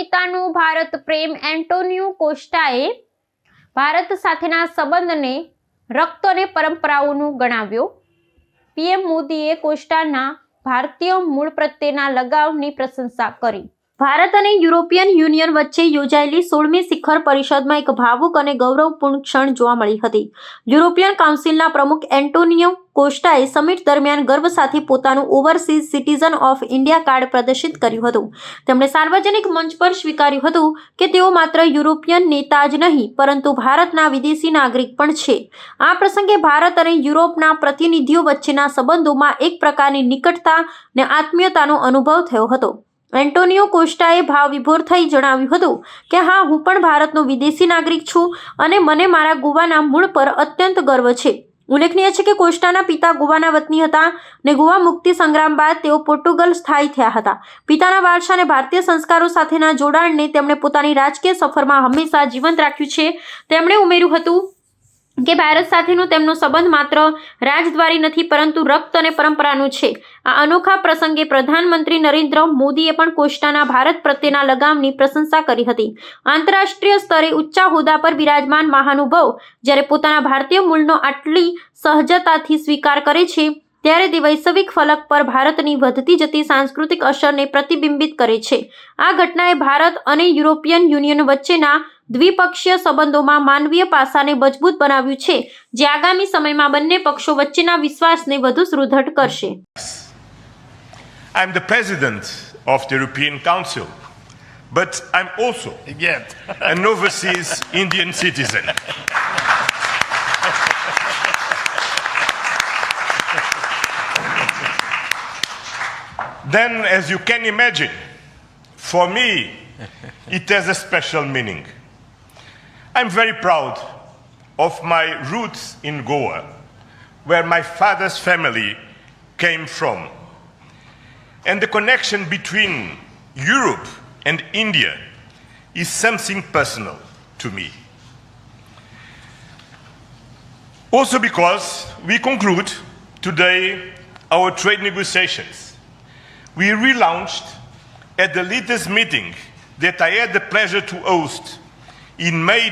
નેતાનું ભારત પ્રેમ એન્ટોનિયો કોસ્ટાએ ભારત સાથેના સંબંધને, રક્ત અને પરંપરાઓનું ગણાવ્યો. પીએમ મોદીએ કોસ્ટાના ભારતીય મૂળ પ્રત્યેના લગાવની પ્રશંસા કરી. ભારત અને યુરોપિયન યુનિયન વચ્ચે યોજાયેલી સોળમી શિખર પરિષદમાં એક ભાવુક અને ગૌરવપૂર્ણ ક્ષણ જોવા મળી હતી. યુરોપિયન કાઉન્સિલના પ્રમુખ એન્ટોનિયો કોસ્ટાએ સમિટ દરમિયાન ગર્વ સાથે પોતાનું overseas citizen of India card પ્રદર્શિત કર્યું હતું. તેમણે સાર્વજનિક મંચ પર સ્વીકાર્યું હતું કે તેઓ માત્ર યુરોપિયન નેતા જ નહીં, પરંતુ ભારતના વિદેશી નાગરિક પણ છે. આ પ્રસંગે ભારત અને યુરોપના પ્રતિનિધિઓ વચ્ચેના સંબંધોમાં એક પ્રકારની નિકટતા ને આત્મીયતાનો અનુભવ થયો હતો. એન્ટોનિયો કોસ્ટાએ ભાવ વિભોર થઈ જણાવ્યું હતું કે, હા, હું પણ ભારતનો વિદેશી નાગરિક છું અને મને મારા ગોવાના મૂળ પર અત્યંત ગર્વ છે. ઉલ્લેખનીય છે કે, કોસ્ટાના પિતા ગોવાના વતની હતા ને ગોવા મુક્તિ સંગ્રામ બાદ તેઓ પોર્ટુગલ સ્થાયી થયા હતા. પિતાના વારસાને ભારતીય સંસ્કારો સાથેના જોડાણને તેમણે પોતાની રાજકીય સફરમાં હંમેશા જીવંત રાખ્યું છે. તેમણે ઉમેર્યું હતું કે ભારત સાથેનો તેમનો સંબંધ માત્ર રાજદ્વારી નથી, પરંતુ રક્ત અને પરંપરાનું છે. આ અનોખા પ્રસંગે પ્રધાનમંત્રી નરેન્દ્ર મોદીએ પણ કોસ્ટાના ભારત પ્રત્યેના લગામની પ્રશંસા કરી હતી. આંતરરાષ્ટ્રીય સ્તરે ઊંચા હોદ્દા પર બિરાજમાન મહાનુભાવ જ્યારે પોતાના ભારતીય મૂળનો આટલી સહજતાથી સ્વીકાર કરે છે, ત્યારે તે વૈશ્વિક ફલક પર ભારતની વધતી જતી સાંસ્કૃતિક અસરને પ્રતિબિંબિત કરે છે. આ ઘટનાએ ભારત અને યુરોપિયન યુનિયન વચ્ચેના દ્વિપક્ષીય સંબંધોમાં માનવીય પાસાને મજબૂત બનાવ્યું છે જે આગામી સમયમાં બંને પક્ષો વચ્ચેના વિશ્વાસને વધુ સુદૃઢ કરશે I'm the president of the European Council, but I'm also Yet. an overseas Indian citizen. then, as you can imagine, for me, it has a special meaning. I'm very proud of my roots in Goa, where my father's family came from. And the connection between Europe and India is something personal to me. Also, because we conclude today our trade negotiations. We relaunched at the latest meeting that I had the pleasure to host in May